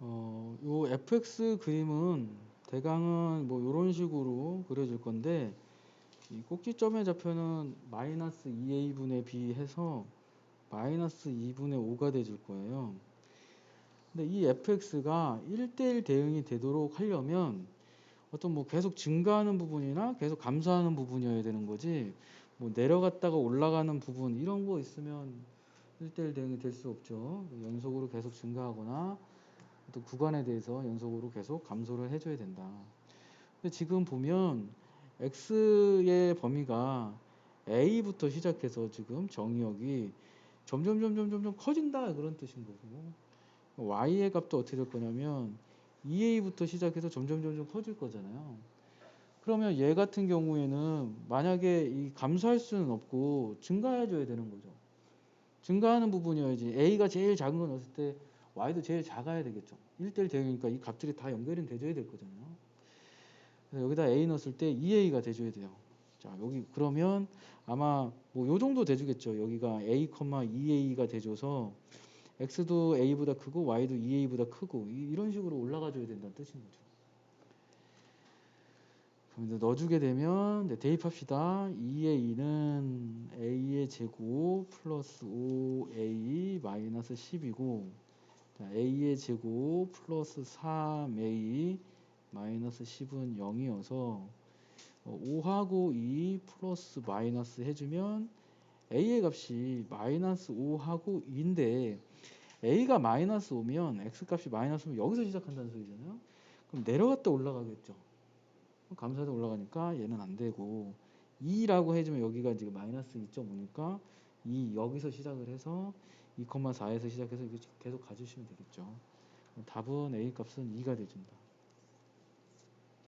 어, 요 fx 그림은 대강은 뭐 이런 식으로 그려질 건데 이 꼭지점의 좌표는 마이너스 2a분의 b 해서 마이너스 2분의 5가 돼줄 거예요. 근데 이 fx가 1대1 대응이 되도록 하려면 어떤 뭐 계속 증가하는 부분이나 계속 감소하는 부분이어야 되는 거지 뭐 내려갔다가 올라가는 부분 이런 거 있으면 1대1 대응이 될 수 없죠. 연속으로 계속 증가하거나 또 구간에 대해서 연속으로 계속 감소를 해줘야 된다. 근데 지금 보면 x의 범위가 a부터 시작해서 지금 정의역이 점점 점점 점점 커진다 그런 뜻인 거고 y의 값도 어떻게 될 거냐면 2a부터 시작해서 점점 점점 커질 거잖아요. 그러면 얘 같은 경우에는 만약에 이 감소할 수는 없고 증가해 줘야 되는 거죠. 증가하는 부분이어야지 a가 제일 작은 거 넣었을 때 y도 제일 작아야 되겠죠. 1대1 대응이니까 이 값들이 다 연결이 돼줘야 될 거잖아요. 그래서 여기다 a 넣었을 때 2a가 돼줘야 돼요. 자 여기 그러면 아마 뭐 요 정도 돼주겠죠. 여기가 a, 2a가 돼줘서 x도 a보다 크고 y도 2a보다 크고 이- 이런 식으로 올라가 줘야 된다는 뜻인 거죠. 그럼 이제 넣어주게 되면 이제 대입합시다. 2의 2는 a의 제곱 플러스 5a 마이너스 10이고 자, a의 제곱 플러스 3a 마이너스 10은 0이어서 5하고 2 플러스 마이너스 해주면 a의 값이 마이너스 5하고 2인데 a가 마이너스 5면 x 값이 마이너스 5면 여기서 시작한다는 소리잖아요. 그럼 내려갔다 올라가겠죠. 감소하다 올라가니까 얘는 안 되고 2라고 해주면 여기가 지금 마이너스 2.5니까 2 여기서 시작을 해서 2,4에서 시작해서 계속 가주시면 되겠죠. 답은 a 값은 2가 돼준다.